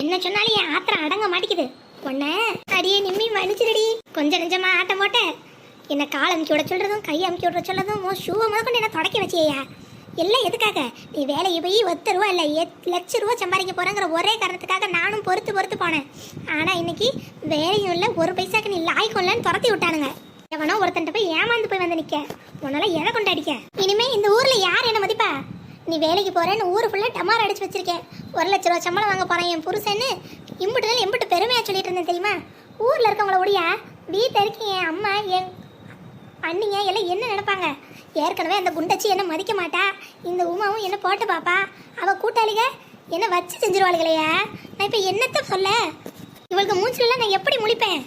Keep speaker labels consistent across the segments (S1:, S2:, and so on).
S1: என்ன சொன்னாலும் என் ஆத்திரம் அடங்க மாட்டேங்குது. உன்ன அடியே நிம்மி மன்னிச்சிருடி. கொஞ்சம் நெஞ்சமா ஆட்டம் போட்ட என்ன கால் அமுக்கி விட சொல்றதும் கை அமுக்கி விட சொல்லதும் உன் ஷூவை முதல் கொண்டு என்ன தொடக்கி வச்சியா எல்லாம் எதுக்காக? நீ வேலைக்கு போய் ஒத்த ரூபா இல்லை எத் லட்ச ரூபா சம்பாதிக்க போறேங்கிற ஒரே காரணத்துக்காக நானும் பொறுத்து பொறுத்து போனேன். ஆனா இன்னைக்கு வேலையும் இல்லை ஒரு பைசாக்கு நீ லாய்க்கும் இல்லைன்னு துரத்தி விட்டானுங்க. எவனோ ஒருத்தன்ட்ட போய் ஏமாந்து போய் வந்து நிக்க. உன்னால எதை கொண்டாடிக்க? இனிமே இந்த ஊர்ல யார் என்ன மதிப்பா? நீ வேலைக்கு போகிறேன்னு ஊர் ஃபுல்லாக டமார் அடிச்சு வச்சிருக்கேன். ஒரு லட்ச ரூபா சம்பளம் வாங்க போகிறேன் என் புருஷன்னு இம்புட்டு நாள் எம்புட்டு பெருமையாக சொல்லிட்டு இருந்தேன் தெரியுமா? ஊரில் இருக்கவங்கள ஒடியா வீட்டில் இருக்க என் அம்மா என் அண்ணிங்க எல்லாம் என்ன நினைப்பாங்க? ஏற்கனவே அந்த குண்டச்சி என்ன மதிக்க மாட்டா? இந்த உமாவும் என்ன போட்டு பாப்பா? அவள் கூட்டாளிக என்ன வச்சு செஞ்சிருவாளுகளையா? நான் இப்போ என்னத்த சொல்ல? இவளுக்கு மூச்சிலலாம் நான் எப்படி முழிப்பேன்?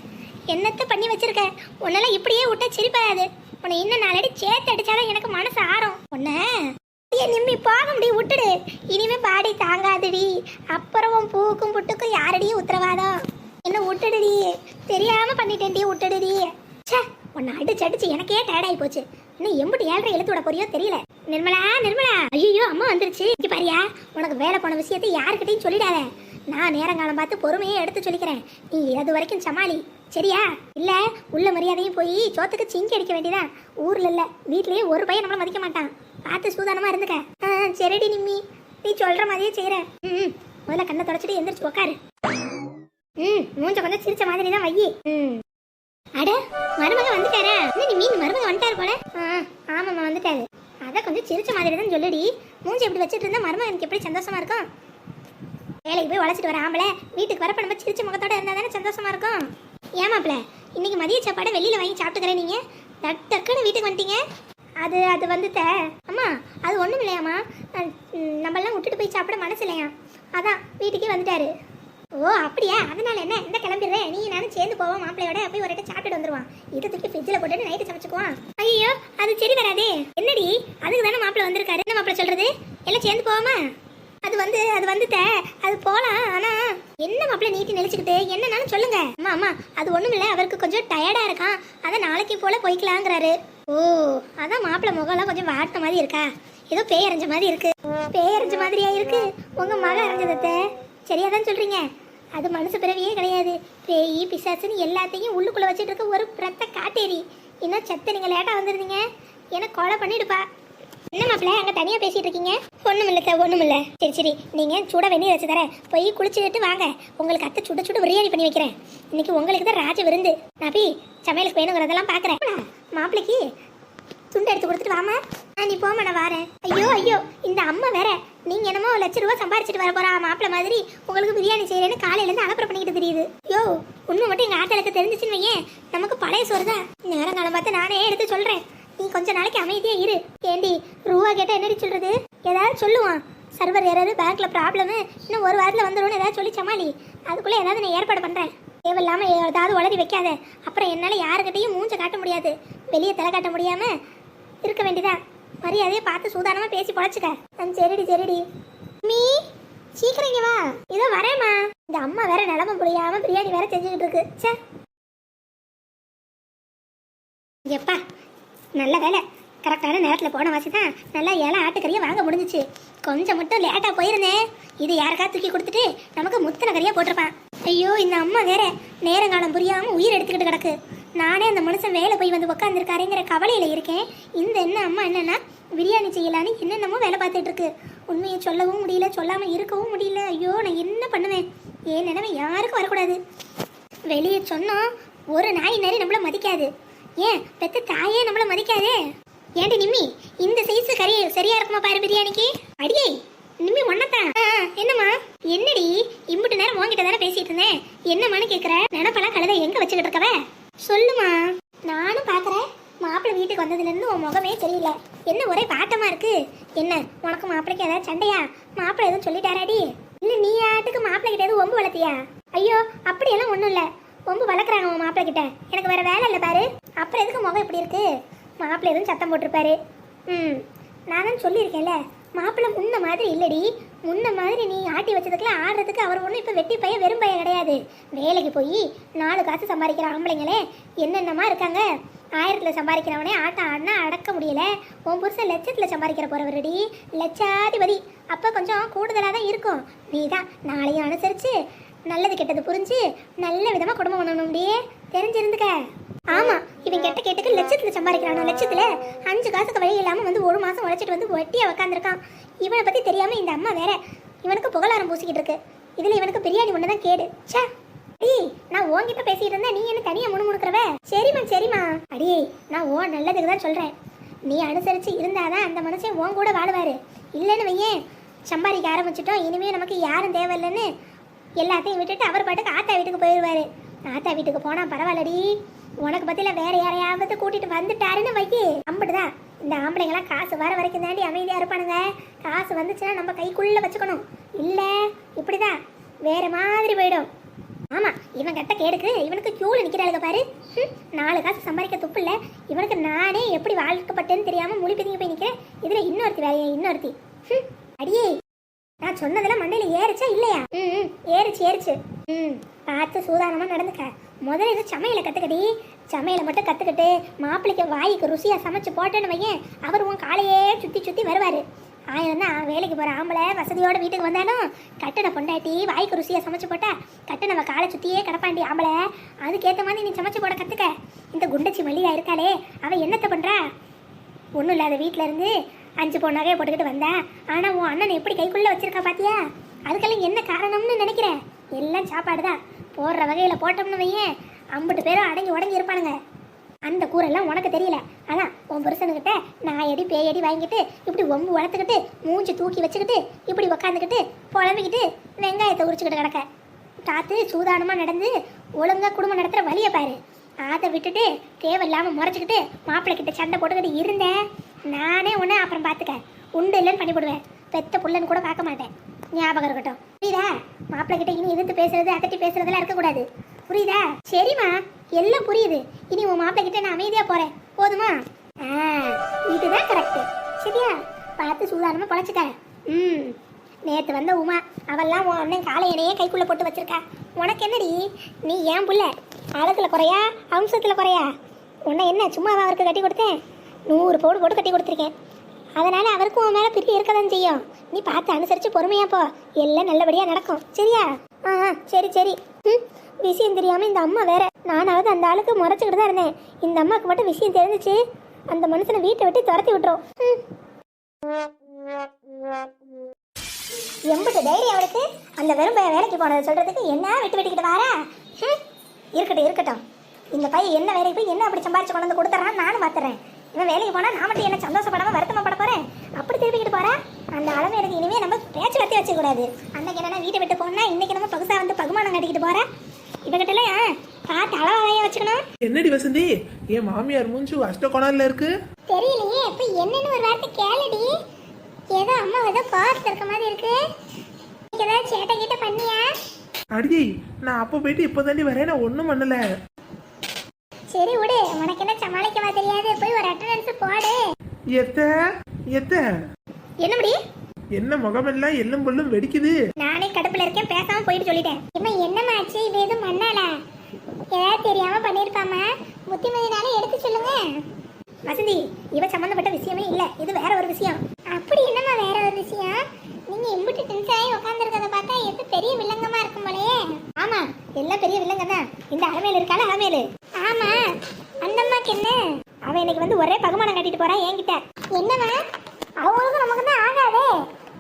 S1: என்னத்த பண்ணி வச்சிருக்க? உன்னெல்லாம் இப்படியே விட்டா சிரிப்பாது உன்னை இன்னும் நாலடி சேர்த்து அடிச்சாதான் எனக்கு மனசு ஆறும். உன்ன விட்டுடு. இனிமே பாடி தாங்காதுடி. அப்புறம் உன் பூக்கும் புட்டுக்கும் யாரடி உத்தரவாதம்? என்ன விட்டுடுடி. தெரியாம பண்ணிட்டேன்டி விட்டுடுடி. சே உன்னை அடிச்சு அடிச்சு எனக்கே டயர்ட் போச்சு. இன்னும் எம்பிட்டு ஏழரை எழுத்து விட போறியோ தெரியல. நிர்மலா நிர்மலா. ஐயோ அம்மா வந்துருச்சு. இங்கே பாரியா உனக்கு வேலை போன விஷயத்தை யாருக்கிட்டையும் சொல்லிடாத. நான் நேரங்காலம் பார்த்து பொறுமையே எடுத்து சொல்லிக்கிறேன். நீ அது வரைக்கும் சமாளி? சரியா? இல்லை உள்ள மரியாதையும் போய் சோத்துக்கு சிங்கி அடிக்க வேண்டியதா ஊரில் இல்லை வீட்லேயே ஒரு பையன் நம்மள மதிக்க மாட்டான். பார்த்து சூதானமா இருந்துக்க. ஆ, சரிடி நிம்மி. நீ சொல்ற மாதிரியே செய்யற ம் முதல்ல கண்ணை தொடச்சிட்டு எந்திரிச்சு உட்காரு ம் மூஞ்ச கொஞ்சம் சிரிச்ச மாதிரி தான் வையி ம். அட மருமக வந்துட்டாரா? நீ மீன் மருமக வந்துட்டாரு போல? ஆ ஆமாம்மா வந்துட்டாரு. அதை கொஞ்சம் சிரிச்ச மாதிரி தான் சொல்லுடி. மூஞ்சி எப்படி வச்சுட்டு இருந்தா மருமக எனக்கு எப்படி சந்தோஷமா இருக்கும்? வேலைக்கு போய் உழைச்சிட்டு வர ஆம்பளை வீட்டுக்கு வரப்ப நம்ம சிரிச்ச முகத்தோட இருந்தா தானே சந்தோஷமா இருக்கும்? ஏமாப்பிள இன்னைக்கு மதிய சாப்பாடை வெளியில வாங்கி சாப்பிட்டுக்கிறேன் நீங்க. டக் டக்குன்னு வீட்டுக்கு வந்துட்டீங்க. அது அது வந்து அம்மா அது ஒன்றும் இல்லையாம்மா. நம்மெல்லாம் விட்டுட்டு போய் சாப்பிட மனசு இல்லையா? அதான் வீட்டுக்கே வந்துட்டாரு. ஓ அப்படியா? அதனால என்ன? இந்த கிளம்பிடுறேன் நீ நானும் சேர்ந்து போவோம் மாப்பிள்ளையோட. போய் ஒரு இடத்த சாப்பிட்டு வந்துருவான். இதை தூக்கி ஃப்ரிட்ஜில் போட்டு நைட்டு சமைச்சுக்குவான். ஐயோ அது சரி வராதே. என்னடி? அதுக்கு தானே மாப்பிள்ளை வந்திருக்காரு. என்ன மாப்பிள்ளை சொல்றது? எல்லாம் சேர்ந்து போவோமா? அது வந்து அது வந்துட்ட. அது போலாம் ஆனா என்ன மாப்பிள்ளை நீட்டி நெளிச்சுக்கிட்டு? என்னன்னாலும் சொல்லுங்க. அம்மா அம்மா அது ஒண்ணும் இல்லை. அவருக்கு கொஞ்சம் டயர்டா இருக்கான். அதை நாளைக்கு போல போய்க்கலாங்கிறாரு. ஓ அதான் மாப்பிள்ளை முகம்லாம் கொஞ்சம் வாட்ட மாதிரி இருக்கா? ஏதோ பேய் அரைஞ்ச மாதிரி இருக்கு. பேய் அரைஞ்ச மாதிரியா இருக்கு? உங்க மக அரைஞ்சதத்த சரியா தான் சொல்றீங்க. அது மனுஷ பிறவியே கிடையாது. பேய் பிசாசுன்னு எல்லாத்தையும் உள்ளுக்குள்ள வச்சுட்டு இருக்க ஒரு பிரத்த காட்டேரி. இன்னும் செத்த நீங்க லேட்டா வந்திருந்தீங்க. என்ன கொலை பண்ணிடுப்பா. என்ன மாப்பிள்ள அங்க தனியா பேசிட்டு இருக்கீங்க? ஒண்ணும் இல்ல சார் ஒண்ணும் இல்ல சரி சரி. நீங்க சுட வெந்நீர் வச்சு தரேன். போய் குளிச்சுட்டு வாங்க. உங்களுக்கு அத்தை சுட சுட பிரியாணி பண்ணி வைக்கிறேன். இன்னைக்கு உங்களுக்கு தான் ராஜ விருந்து. நபி சமையலுக்கு வேணுங்கிறதெல்லாம் பாக்குறேன். மாப்பிளைக்கு துண்டு எடுத்து கொடுத்துட்டு வாமா நீ போமா நான் வரேன். ஐயோ ஐயோ இந்த அம்மா வேற. நீங்க என்னமோ ஒரு லட்ச ரூபா சம்பாரிச்சிட்டு வர போறா மாப்பிள்ள மாதிரி உங்களுக்கு பிரியாணி செய்யறேன்னு காலையில இருந்து அலப்பறை பண்ணிக்கிட்டு தெரியுது. யோ உண்மை மட்டும் எங்க ஆட்டலுக்கு தெரிஞ்சிச்சுன்னு வையேன். நமக்கு பழைய சோறு தான். நேரங்காலம் பார்த்து நானே எடுத்து சொல்றேன். நீ கொஞ்ச நாளைக்கு அமைதியா இரு. ஏண்டி ரூபா கேட்டா என்னடி சொல்றது? ஏதாவது சொல்லுவான். சர்வர் ஏறாது பேங்க்ல ப்ராப்ளம் இன்னும் ஒரு வாரத்துல வந்துடும் ஏதாவது சொல்லி சமாளி அதுக்குள்ள ஏதாவது நான் ஏற்பாடு பண்றேன். தேவையில்லாம ஏதாவது உளறி வைக்காத. அப்புறம் என்னால் யாருக்கிட்டையும் மூஞ்ச காட்ட முடியாது. வெளியே தலை காட்ட முடியாம இருக்க வேண்டியதா. மரியாதையை பார்த்து சூதானமா பேசி பொழைச்சுக்க. ஆ, சரிடி சரிடி. மீ சீக்கிரம் இங்கே வா. இதோ வரேம்மா. இந்த அம்மா வேற நிலம புரியாம பிரியாணி வேற செஞ்சுக்கிட்டு இருக்கு. ச்சே. எப்பா நல்ல வேலை. கரெக்டான நேரத்தில் போன வாசி தான் நல்லா ஏழை ஆட்டுக்கறியை வாங்க முடிஞ்சிச்சு. கொஞ்சம் மட்டும் லேட்டாக போயிருந்தேன் இது யாருக்கா தூக்கி கொடுத்துட்டு நமக்கு முத்தன கறியாக போட்டிருப்பான். ஐயோ இந்த அம்மா வேற நேரங்காலம் புரியாமல் உயிர் எடுத்துக்கிட்டு கிடக்கு. நானே அந்த மனுஷன் வேலை போய் வந்து உட்காந்துருக்காருங்கிற கவலையில் இருக்கேன். இந்த என்ன அம்மா என்னென்னா பிரியாணி செய்யலான்னு என்னென்னமோ வேலை பார்த்துட்டு இருக்கு உண்மையை சொல்லவும் முடியல சொல்லாமல் இருக்கவும் முடியல. ஐயோ நான் என்ன பண்ணுவேன்? ஏன் நினைவை யாருக்கும் வரக்கூடாது. வெளியே சொன்னோம் ஒரு நாய் நேரம் நம்மளை மதிக்காது. ஏன்? பெத்த தாயே நம்மள மதிக்காதே. ஏண்டி நிம்மி இந்த சைஸ் கறி சரியா இருக்குமா பாரு பிரியாணிக்கு? அடியே நிம்மி ஒன்னத்தான் என்னம்மா? என்னடி இம்புட்டு நேரம் உங்ககிட்ட தானே பேசிட்டு இருந்தேன். என்னம்மான்னு கேக்குற? நினப்பெல்லாம் கழுத எங்க வச்சுக்கிட்டு இருக்கவ? சொல்லுமா நானும் பாக்குறேன். மாப்பிள்ளை வீட்டுக்கு வந்ததுல இருந்து உன் முகமே தெரியல. என்ன ஒரே பாட்டமா இருக்கு? என்ன உனக்கு மாப்பிள்ளைக்கு ஏதாவது சண்டையா? மாப்பிள்ளை எதுவும் சொல்லிட்டாராடி? இல்ல நீ ஆட்டுக்கு மாப்பிள்ளை கிட்ட எதுவும் ஒம்பு வளர்த்தியா? ஐயோ அப்படியெல்லாம் ஒண்ணும் இல்ல. ஒம்பு வளர்க்குறாங்க உன் மாப்பிள்ளை கிட்ட. எனக்கு வேற வேலை இல்லை பாரு. அப்புறம் எதுக்கு முகம் இப்படி இருக்கு? மாப்பிள்ளை எதுவும் சத்தம் போட்டிருப்பாரு. ம் நான் தான் சொல்லியிருக்கேன்ல மாப்பிள்ளை முன்ன மாதிரி இல்லடி. முன்ன மாதிரி நீ ஆட்டி வச்சதுக்குலாம் ஆடுறதுக்கு அவர் ஒன்றும் இப்போ வெட்டி பையன் வெறும் பையன் கிடையாது. வேலைக்கு போய் நாலு காசு சம்பாதிக்கிற ஆம்பளைங்களே என்னென்னமா இருக்காங்க? ஆயிரத்தில் சம்பாதிக்கிறவனே ஆட்டம் ஆடினா அடக்க முடியல. உன் புருஷன் லட்சத்தில் சம்பாதிக்கிற போகிறவரடி லட்சாதிபதி. அப்போ கொஞ்சம் கூடுதலாக தான் இருக்கும். நீ தான் நாளையும் அனுசரித்து நல்லது கெட்டது புரிஞ்சு நல்ல விதமாக குடும்பம் பண்ணணும்டியே தெரிஞ்சிருந்துக்க. ஆமா இவன் கெட்ட கேட்டுக்கு லட்சத்துல சம்பாதிக்கிறானோ லட்சத்துல அஞ்சு காசுக்கு வழி இல்லாம வந்து ஒரு மாசம் உழைச்சிட்டு வந்து ஒட்டியா உக்காந்துருக்கான். இவனை பத்தி தெரியாம இந்த அம்மா வேற இவனுக்கு புகழாரம் பூசிக்கிட்டு இருக்கு. இதுல இவனுக்கு பிரியாணி ஒன்று தான் கேடு. ச்சே. அடி நான் உன்கிட்ட பேசிட்டு இருந்தேன் நீ என்ன தனியா முணுமுணுக்கிறவ? சரிம்மா சரிம்மா. அடி நான் ஓ நல்லதுக்கு தான் சொல்றேன். நீ அனுசரிச்சு இருந்தாதான் அந்த மனுஷன் உன் கூட வாழுவாரு. இல்லைன்னு வையேன். சம்பாதிக்க ஆரம்பிச்சிட்டோம் இனிமே நமக்கு யாரும் தேவையில்லைன்னு எல்லாத்தையும் விட்டுட்டு அவர் பாட்டுக்கு ஆத்தா வீட்டுக்கு போயிடுவாரு ஆத்தா வீட்டுக்கு போனா பரவாயில்லடி. உனக்கு பத்தில வேற யாரையாவது கூட்டிட்டு வந்துட்டாருன்னு வைக்கி அம்பிட்டுதான் இந்த ஆம்பளைங்களாம் காசு வர வரைக்கும் தாண்டி அமைதியா இருப்பானுங்க. காசு வந்துச்சுன்னா நம்ம கைக்குள்ள வச்சுக்கணும். இல்ல இப்படிதான் வேற மாதிரி போயிடும். ஆமா இவன் கட்ட கேடுக்கு இவனுக்கு கியூல நிக்கிறாளுங்க பாரு. நாலு காசு சம்பாதிக்க துப்பு இல்ல. இவனுக்கு நானே எப்படி வாழ்க்கப்பட்டேன்னு தெரியாம முழி பிதிங்க போய் நிக்கிறேன். இதுல இன்னொருத்தி வேலையா இன்னொருத்தி. அடியே. நான் சொன்னதெல்லாம் மண்டையில ஏறிச்சா இல்லையா? ம் ஏறிச்சு ஏறுச்சு. ம் பார்த்து சூதானமா நடந்துக்க. முதல்ல இது சமையலை கற்றுக்கடி சமையலை மட்டும் கற்றுக்கிட்டு மாப்பிள்ளைக்கு வாய்க்கு ருசியாக சமைச்சு போட்டேன்னு வையேன் அவர் உன் காலையே சுற்றி சுற்றி வருவார். ஆயிரம் தான் வேலைக்கு போகிற ஆம்பளை வசதியோட வீட்டுக்கு வந்தாலும் கட்டண பொண்டாட்டி வாய்க்கு ருசியாக சமைச்சு போட்டா நம்ம காலை சுற்றியே கிடப்பாண்டி ஆம்பளை. அதுக்கேற்ற மாதிரி நீ சமைச்சு போட கற்றுக்க இந்த குண்டச்சி மல்லிகா இருக்காளே அவள் என்னத்தை பண்ணுறா ஒன்றும் இல்லாத வீட்டில் இருந்து அஞ்சு பொண்ணு நகையை போட்டுக்கிட்டு வந்தா ஆனால் உன் அண்ணன் எப்படி கைக்குள்ளே வச்சுருக்கா பாத்தியா? அதுக்கெல்லாம் என்ன காரணம்னு நினைக்கிறேன் எல்லாம் சாப்பாடு தான் போடுற வகையில் போட்டோம்னு வையேன் ஐம்பது பேரும் அடங்கி உடங்கி இருப்பானுங்க. அந்த கூரெல்லாம் உனக்கு தெரியல. அதான் உன் புருஷனுக்கிட்ட நான் நாயடி பேயடி வாங்கிட்டு இப்படி ஒம்பு வளர்த்துக்கிட்டு மூஞ்சி தூக்கி வச்சுக்கிட்டு இப்படி உக்காந்துக்கிட்டு புலம்பிக்கிட்டு வெங்காயத்தை உரிச்சுக்கிட்டு கிடக்க. காத்து சூதானமாக நடந்து ஒழுங்கா குடும்பம் நடத்துகிற வழியை பாரு. அதை விட்டுட்டு தேவையில்லாமல் முறைச்சிக்கிட்டு மாப்பிள்ளை கிட்ட சண்டை போட்டுக்கிட்டு இருந்தேன். நானே உன்னை அப்புறம் பார்த்துக்க. உண்டு இல்லைன்னு பண்ணி போடுவேன் பெத்த புள்ளன்னு கூட பார்க்க மாட்டேன். ஞாபகம் இருக்கட்டும். புரியுதா? மாப்பிள்ளை கிட்ட இனி எதிர்த்து பேசுறது அதட்டி பேசுறதெல்லாம் இருக்கக்கூடாது. புரியுதா? சரிம்மா. எல்லாம் புரியுது. இனி உன் மாப்பிள்ளை கிட்ட நான் அமைதியா போறேன். போதுமா? ஆ இதுதான் கரெக்ட் சரியா? பார்த்து சூதானமா பொழைச்சிக்க. ம். நேத்து வந்த உமா அவெல்லாம் உன் அண்ணன் காலை எனையே கைக்குள்ள போட்டு வச்சிருக்கா. உனக்கு என்னடி? நீ ஏன் புள்ள? அழகுல குறையா? அம்சத்துல குறையா? உன்னை என்ன சும்மாவா அவருக்கு கட்டி கொடுத்தேன்? நூறு பவுடு போட்டு கட்டி கொடுத்துருக்கேன். அதனால அவருக்கும் உன் மேல பிரியம் இருக்க தான் செய்யும். நீ பார்த்து அனுசரிச்சு பொறுமையா போ. எல்லாம் நல்லபடியா நடக்கும். சரியா? ஆ ஆ, சரி சரி. ம் விஷயம் தெரியாம இந்த அம்மா வேற. நானாவது அந்த ஆளுக்கு முறைச்சிக்கிட்டு தான் இருந்தேன். இந்த அம்மாவுக்கு மட்டும் விஷயம் தெரிஞ்சுச்சு. அந்த மனுஷனை வீட்டை விட்டு துரத்தி விட்டுரும். ம். எம்பிட்டு தைரியம் அவளுக்கு? அந்த வெறும் பையன் வேலைக்கு போனதை சொல்றதுக்கு என்ன விட்டு விட்டுக்கிட்டு வாரா? ஹம், இருக்கட்டும் இருக்கட்டும். இந்த பையன் என்ன வேலைக்கு போய் என்ன அப்படி சம்பாரிச்சு கொண்டு வந்து கொடுத்துறான்னு நானும் பார்த்துறேன் இவன் வேலைக்கு போனா நான் மட்டும் என்ன சந்தோஷப்படாம வருத்தமா அப்படி திருப்பிக்கிட்டு போறா? அந்த அளவு எனக்கு இனிமே நம்ம பேச்சு வத்தி வச்சுக்க கூடாது அன்னைக்கு என்னன்னா வீட்டை விட்டு போனா இன்னைக்கு நம்ம பகுசா வந்து பகுமானம் கட்டிக்கிட்டு போறா? இவகிட்ட எல்லாம் பார்த்து அளவாதைய வச்சுக்கணும்.
S2: என்னடி வசந்தி? என் மாமியார் மூஞ்சு அஷ்டகோணால இருக்கு.
S1: தெரியலையே இப்ப என்னன்னு ஒரு வார்த்தை கேளுடி. ஏதோ அம்மா ஏதோ கோவத்துல இருக்க மாதிரி இருக்கு. ஏதாவது சேட்டை கிட்ட பண்ணியா?
S2: அடி நான் அப்போ போயிட்டு இப்போ தாண்டி வரேன் நான் ஒன்றும் பண்ணல.
S1: சரி விடு உனக்கு என்ன சமாளிக்கவா தெரியாது. போய் ஒரு அட்டண்டன்ஸ் போடு.
S2: எத்த? எத்த?
S1: என்னபடி
S2: என்ன முகமெல்லாம் எல்லும் பொல்லும் வெடிக்குது?
S1: நானே கடுப்புல இருக்கேன் பேசாம போயிட்டு சொல்லிட்டேன். இம்மா என்னமாச்சு? இது எதுவும் பண்ணால ஏதாவது தெரியாம பண்ணிருப்பாமா? புத்திமதினால எடுத்து சொல்லுங்க. வசந்தி இவ சம்பந்தப்பட்ட விஷயமே இல்ல. இது வேற ஒரு விஷயம். அப்படி என்னம்மா வேற ஒரு விஷயம்? நீங்க இம்புட்டு டென்ஷன் ஆகி உட்காந்துருக்கத பார்த்தா எது பெரிய வில்லங்கமா இருக்கும் போலயே. ஆமா எல்லாம் பெரிய வில்லங்க தான் இந்த அலமேல இருக்கால அலமேலு? ஆமா அந்த அம்மாக்கு என்ன? அவன் இன்னைக்கு வந்து ஒரே பகுமானம் கட்டிட்டு போறான் என்கிட்ட. என்னம்மா? அவங்களுக்கும் நமக்கு தான் ஆகாதே.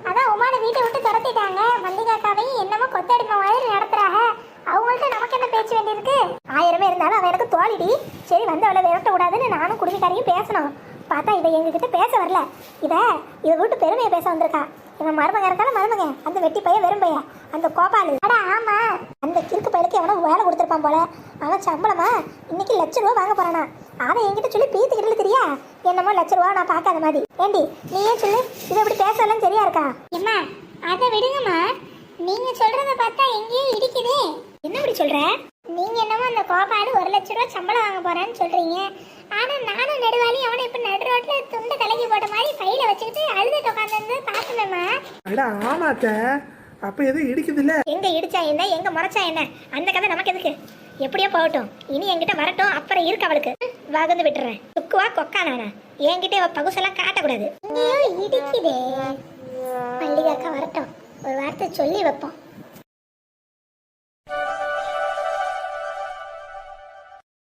S1: அதான் உமான வீட்டை விட்டு துரத்திட்டாங்க. மல்லிகாக்காவையும் என்னமோ கொத்தடிமை மாதிரி நடத்துறாங்க. அவங்கள்ட்ட நமக்கு என்ன பேச்சு வேண்டியிருக்கு? ஆயிரமே இருந்தாலும் அவன் எனக்கு தோழிடி. சரி வந்து அவளை விரட்ட கூடாதுன்னு நானும் குடும்பக்காரையும் பேசணும். பார்த்தா இவ எங்ககிட்ட பேச வரல. இவ இவ வீட்டு பெருமையை பேச வந்திருக்கா. இவன் மருமக இருக்கான மருமக அந்த வெட்டி பையன் வெறும் பையன். அந்த கோபாலு. அடா ஆமா. அந்த கிறுக்கு பையனுக்கு எவனோ வேலை கொடுத்துருப்பான் போல. அவன் சம்பளமா இன்னைக்கு லட்ச ரூபா வாங்க போறானா. அவன் என்கிட்ட சொல்லி பீத்துக்கிட்டு தெரியா? என்னமோ லட்ச ரூபா நான் பார்க்காத மாதிரி. ஏண்டி நீ ஏன் சொல்லு? இது எப்படி பேசலாம் சரியா இருக்கா? எம்மா அதை விடுங்கம்மா. நீங்க சொல்றத பார்த்தா எங்கேயும் இடிக்குதே. என்ன இப்படி சொல்ற? நீங்க என்னமோ அந்த கோபாலு ஒரு லட்ச ரூபா சம்பளம் வாங்க போறான்னு சொல்றீங்க. ஆனா நானும் நடுவாளி அவனை இப்ப நடு ரோட்ல துண்டு கலக்கி போட்ட மாதிரி பையில வச்சுக்கிட்டு அழுதுட்டு உட்காந்து பார்த்தேம்மா
S2: அட ஆமாத்த. அப்போ எதுவும் இடிக்குதுல்ல
S1: எங்க இடிச்சா என்ன? எங்க முறைச்சா என்ன? அந்த கதை நமக்கு எதுக்கு? எப்படியோ போகட்டும். இனி என்கிட்ட வரட்டும். அப்புறம் இருக்கு அவளுக்கு. வகுந்து விட்டுறேன். துக்குவா கொக்கா நானா? என்கிட்ட இவ பகுசெல்லாம் காட்டக்கூடாது. இடிக்குதே. மல்லிகாக்கா வரட்டும். ஒரு வார்த்தை சொல்லி வைப்போம்.